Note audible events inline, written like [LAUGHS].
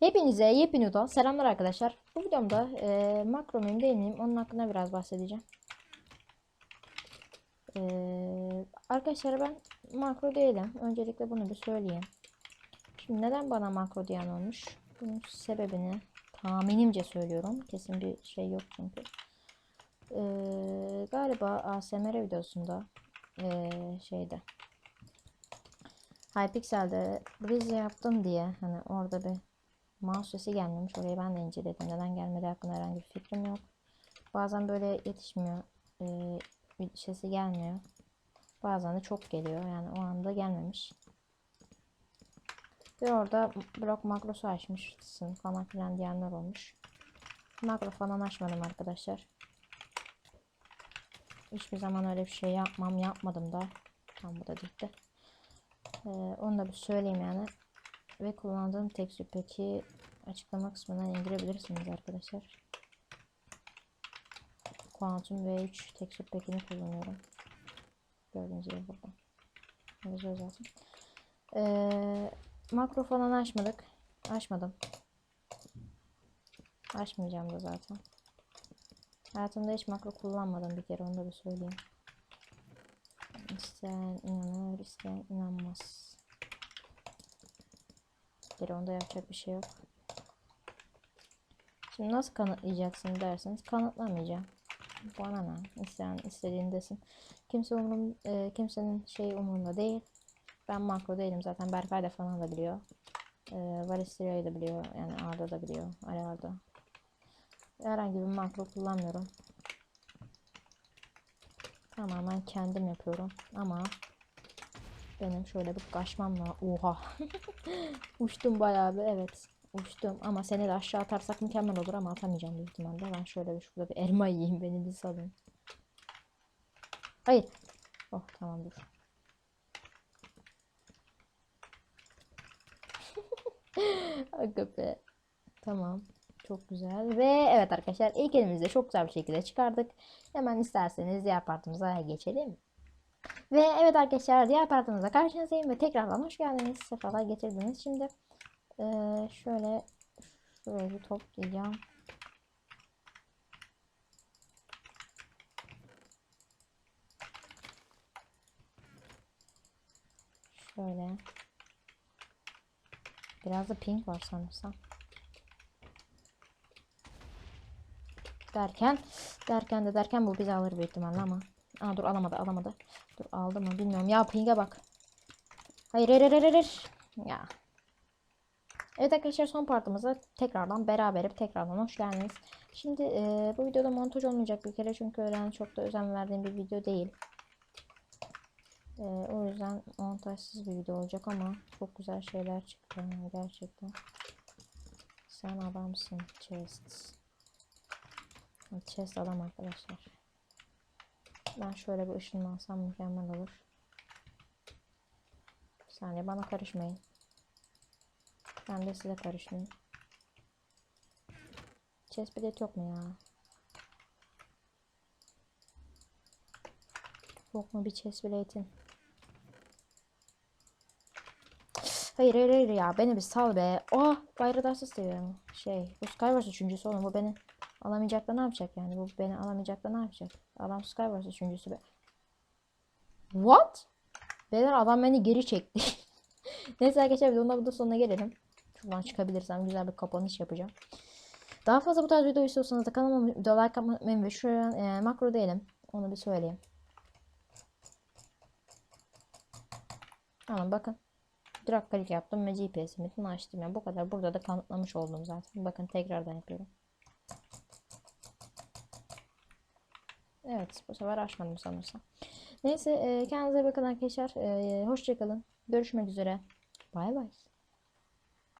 Hepinize yepyeni selamlar arkadaşlar. Bu videomda e, makro menü değineyim. Onun hakkında biraz bahsedeceğim. E, arkadaşlar ben makro değilim. Öncelikle bunu bir söyleyeyim. Şimdi neden bana makro diyen olmuş? Bunun sebebini tahminimce söylüyorum. Kesin bir şey yok çünkü. E, galiba ASMR videosunda e, şeyde Hypixel'de Breeze yaptım diye hani orada bir mouse sesi gelmemiş. Orayı ben de inceledim. Neden gelmedi hakkında herhangi bir fikrim yok. Bazen böyle yetişmiyor. Ee, sesi gelmiyor. Bazen de çok geliyor. Yani o anda gelmemiş. Ve orada blok makrosu açmışsın falan filan diyenler olmuş. Makro falan açmadım arkadaşlar. Hiçbir zaman öyle bir şey yapmam. Yapmadım da. Tam bu da gitti. Ee, onu da bir söyleyeyim yani ve kullandığım tekstür peki açıklama kısmına indirebilirsiniz arkadaşlar. Quantum V3 tekstür pekini kullanıyorum. Gördüğünüz gibi burada. Yazıyor zaten. Ee, makro falan açmadık. Açmadım. Açmayacağım da zaten. Hayatımda hiç makro kullanmadım bir kere onu da bir söyleyeyim. İsteyen inanır, isteyen inanmaz. Geri onda yapacak bir şey yok. Şimdi nasıl kanıtlayacaksın derseniz kanıtlamayacağım. Bana ne? İsteyen istediğini desin. Kimse umurum, e, kimsenin şeyi umurunda değil. Ben makro değilim zaten. Berkay da falan da biliyor. E, Valistiria'yı da biliyor. Yani Arda da biliyor. Ali Arda. Herhangi bir makro kullanmıyorum. Tamamen kendim yapıyorum. Ama benim şöyle bir kaçmam var. Oha. [LAUGHS] Uçtum bayağı bir evet. Uçtum ama seni de aşağı atarsak mükemmel olur ama atamayacağım büyük ihtimalle. Ben şöyle bir şurada bir elma yiyeyim beni bir salın. Hayır. Oh tamam dur. [LAUGHS] Aga be. Tamam. Çok güzel. Ve evet arkadaşlar ilk elimizde çok güzel bir şekilde çıkardık. Hemen isterseniz diğer partimize geçelim. Ve evet arkadaşlar diğer partimize karşınızdayım ve tekrardan hoş geldiniz. Sefalar getirdiniz. Şimdi eee, şöyle şurayı toplayacağım. Şöyle. Biraz da pink var sanırsam. Derken derken de derken bu bizi alır büyük ihtimalle ama. Aa dur alamadı alamadı. Dur aldı mı bilmiyorum. Ya ping'e bak. Hayır hayır hayır hayır. Ya. Evet arkadaşlar son partımıza tekrardan beraber tekrardan hoş geldiniz. Şimdi e, bu videoda montaj olmayacak bir kere çünkü öğlen çok da özen verdiğim bir video değil. E, o yüzden montajsız bir video olacak ama çok güzel şeyler çıktı gerçekten. Sen adamsın chest. Chest adam arkadaşlar. Ben şöyle bir ışınlansam mükemmel olur. Bir saniye bana karışmayın. Ben de size karışmayayım. Chest bilet yok mu ya? Yok mu bir chest biletin? Hayır hayır hayır ya beni bir sal be. Oh bayrağı seviyorum. Şey bu Skywars üçüncüsü oğlum bu beni alamayacak da ne yapacak yani? Bu beni alamayacak da ne yapacak? Adam Skywars üçüncüsü be. What? Beyler adam beni geri çekti. [LAUGHS] Neyse arkadaşlar videonun da sonuna gelelim. Şuradan çıkabilirsem güzel bir kapanış yapacağım. Daha fazla bu tarz video istiyorsanız da kanalıma video like atmayı ve şu an e, makro değilim. Onu bir söyleyeyim. Tamam bakın. Drag click yaptım ve GPS limitini açtım. Yani bu kadar. Burada da kanıtlamış oldum zaten. Bakın tekrardan yapıyorum. Evet bu sefer açmadım sanırsam. Neyse e, kendinize bakın arkadaşlar. E, hoşçakalın. Görüşmek üzere. Bay bay.